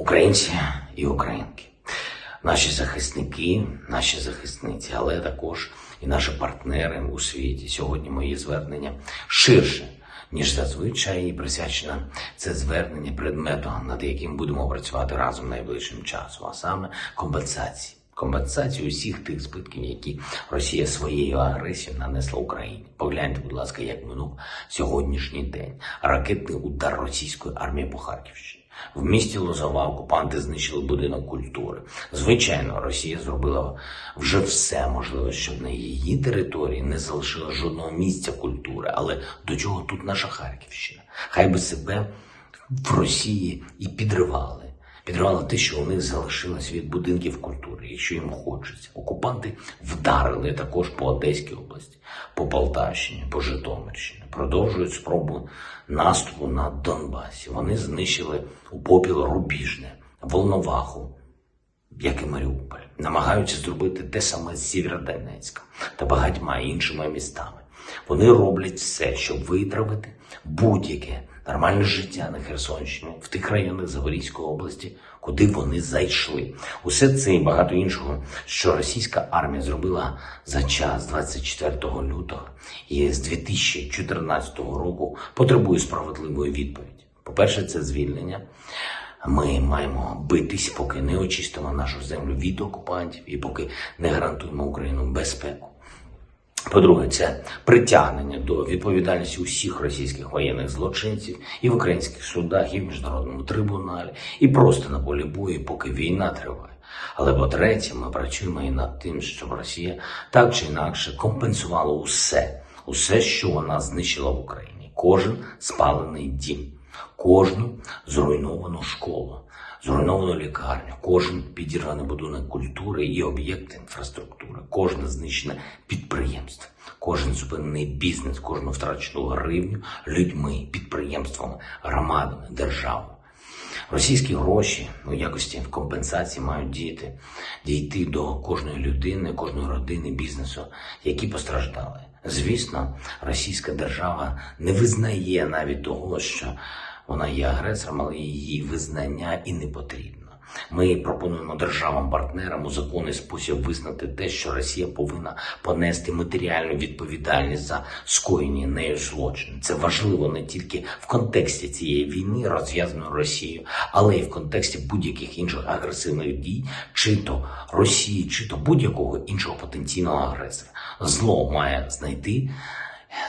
українці і українки, наші захисники, наші захисниці, але також і наші партнери у світі. Сьогодні моє звернення ширше. Ніж зазвичай і присвячено це звернення предмету, над яким будемо працювати разом найближчим часом, а саме компенсації. Компенсації усіх тих збитків, які Росія своєю агресією нанесла Україні. Погляньте, будь ласка, як минув сьогоднішній день. Ракетний удар російської армії по Харківщині. В місті Лозова окупанти знищили будинок культури. Звичайно, Росія зробила вже все можливе, щоб на її території не залишила жодного місця культури. Але до чого тут наша Харківщина? Хай би себе в Росії і підривали. Підривали те, що у них залишилось від будинків культури, якщо їм хочеться. Окупанти вдарили також по Одеській області, по Полтавщині, по Житомирщині. Продовжують спробу наступу на Донбасі. Вони знищили у попіл Рубіжне, Волноваху, як і Маріуполь. Намагаються зробити те саме з Сєвєродонецька та багатьма іншими містами. Вони роблять все, щоб витравити будь-яке нормальне життя на Херсонщині, в тих районах Запорізької області, куди вони зайшли. Усе це і багато іншого, що російська армія зробила за час 24 лютого і з 2014 року потребує справедливої відповіді. По-перше, це звільнення. Ми маємо битись, поки не очистимо нашу землю від окупантів і поки не гарантуємо Україну безпеку. По-друге, це притягнення до відповідальності усіх російських воєнних злочинців і в українських судах, і в міжнародному трибуналі, і просто на полі бою, поки війна триває. Але по-третє, ми працюємо і над тим, щоб Росія так чи інакше компенсувала усе, усе, що вона знищила в Україні. Кожен спалений дім, кожну зруйновану школу, зруйновану лікарню, кожен підірваний будинок культури і об'єкт інфраструктури, кожне знищене підприємство, кожен зупинений бізнес, кожну втрачену гривню людьми, підприємствами, громадами, державою. Російські гроші у якості компенсації мають діяти, дійти до кожної людини, кожної родини, бізнесу, які постраждали. Звісно, російська держава не визнає навіть того, що вона є агресором, але її визнання і не потрібно. Ми пропонуємо державам-партнерам у законний спосіб визнати те, що Росія повинна понести матеріальну відповідальність за скоєні нею злочини. Це важливо не тільки в контексті цієї війни, розв'язаної Росією, але й в контексті будь-яких інших агресивних дій, чи то Росії, чи то будь-якого іншого потенційного агресора. Зло має знайти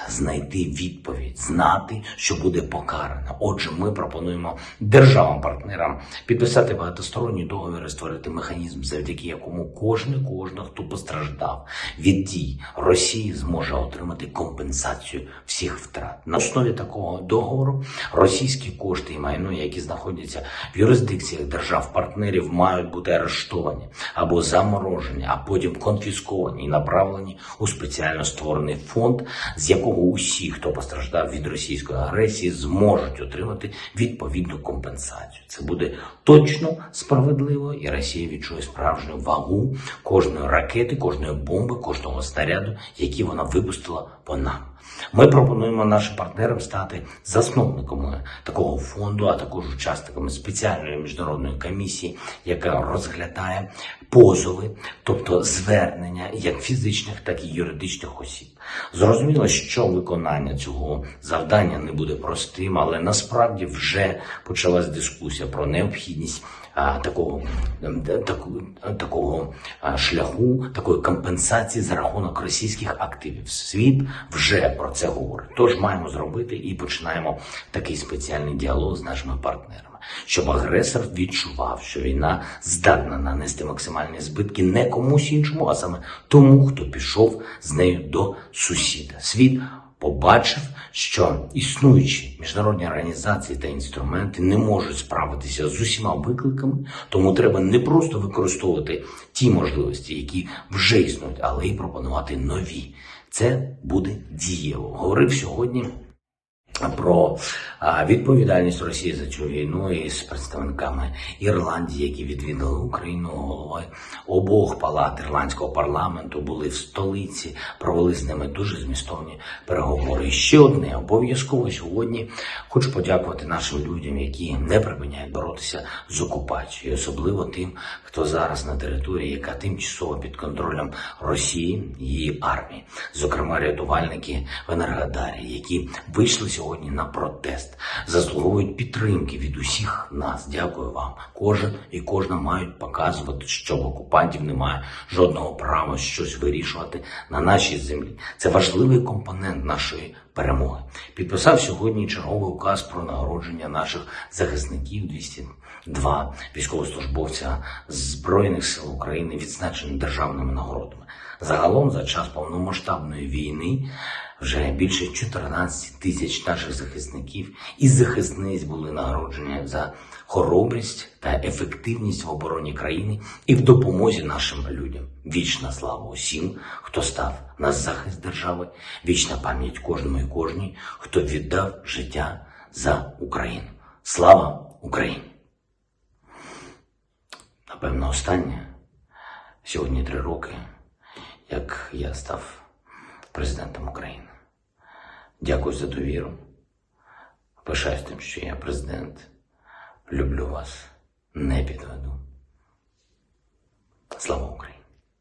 знайти відповідь, знати, що буде покарано. Отже, ми пропонуємо державам-партнерам підписати багатосторонні договори, створити механізм, завдяки якому кожен, кожен, хто постраждав від дій Росії, зможе отримати компенсацію всіх втрат. На основі такого договору російські кошти і майно, які знаходяться в юрисдикціях держав-партнерів, мають бути арештовані або заморожені, а потім конфісковані і направлені у спеціально створений фонд, з якого усі, хто постраждав від російської агресії, зможуть отримати відповідну компенсацію. Це буде точно справедливо, і Росія відчує справжню вагу кожної ракети, кожної бомби, кожного снаряду, які вона випустила по нам. Ми пропонуємо нашим партнерам стати засновниками такого фонду, а також учасниками спеціальної міжнародної комісії, яка розглядає позови, тобто звернення як фізичних, так і юридичних осіб. Зрозуміло, що виконання цього завдання не буде простим, але насправді вже почалась дискусія про необхідність такого, ем, таку- такого шляху, такої компенсації за рахунок російських активів. Світ вже про це говорить. Тож маємо зробити і починаємо такий спеціальний діалог з нашими партнерами, щоб агресор відчував, що війна здатна нанести максимальні збитки не комусь іншому, а саме тому, хто пішов з нею до сусіда. Світ побачив, що існуючі міжнародні організації та інструменти не можуть справитися з усіма викликами, тому треба не просто використовувати ті можливості, які вже існують, але й пропонувати нові. Це буде дієво. Говорив сьогодні про відповідальність Росії за цю війну із представниками Ірландії, які відвідали Україну. Голови обох палат ірландського парламенту, були в столиці, провели з ними дуже змістовні переговори. І ще одне. Обов'язково сьогодні хочу подякувати нашим людям, які не припиняють боротися з окупацією, особливо тим, хто зараз на території, яка тимчасово під контролем Росії, її армії, зокрема рятувальники в Енергодарі, які вийшли сьогодні на протест, заслуговують підтримки від усіх нас. Дякую вам. Кожен і кожна мають показувати, що в окупантів немає жодного права щось вирішувати на нашій землі. Це важливий компонент нашої перемоги. Підписав сьогодні черговий указ про нагородження наших захисників 202 військовослужбовця Збройних сил України, відзначені державними нагородами. Загалом за час повномасштабної війни вже більше 14 тисяч наших захисників і захисниць були нагороджені за хоробрість та ефективність в обороні країни і в допомозі нашим людям. Вічна слава усім, хто став на захист держави, вічна пам'ять кожному і кожній, хто віддав життя за Україну. Слава Україні! Напевно, останнє сьогодні три роки, як я став президентом України. Дякую за довіру. Пишаюсь тим, що я президент. Люблю вас, не підведу. Слава Україні!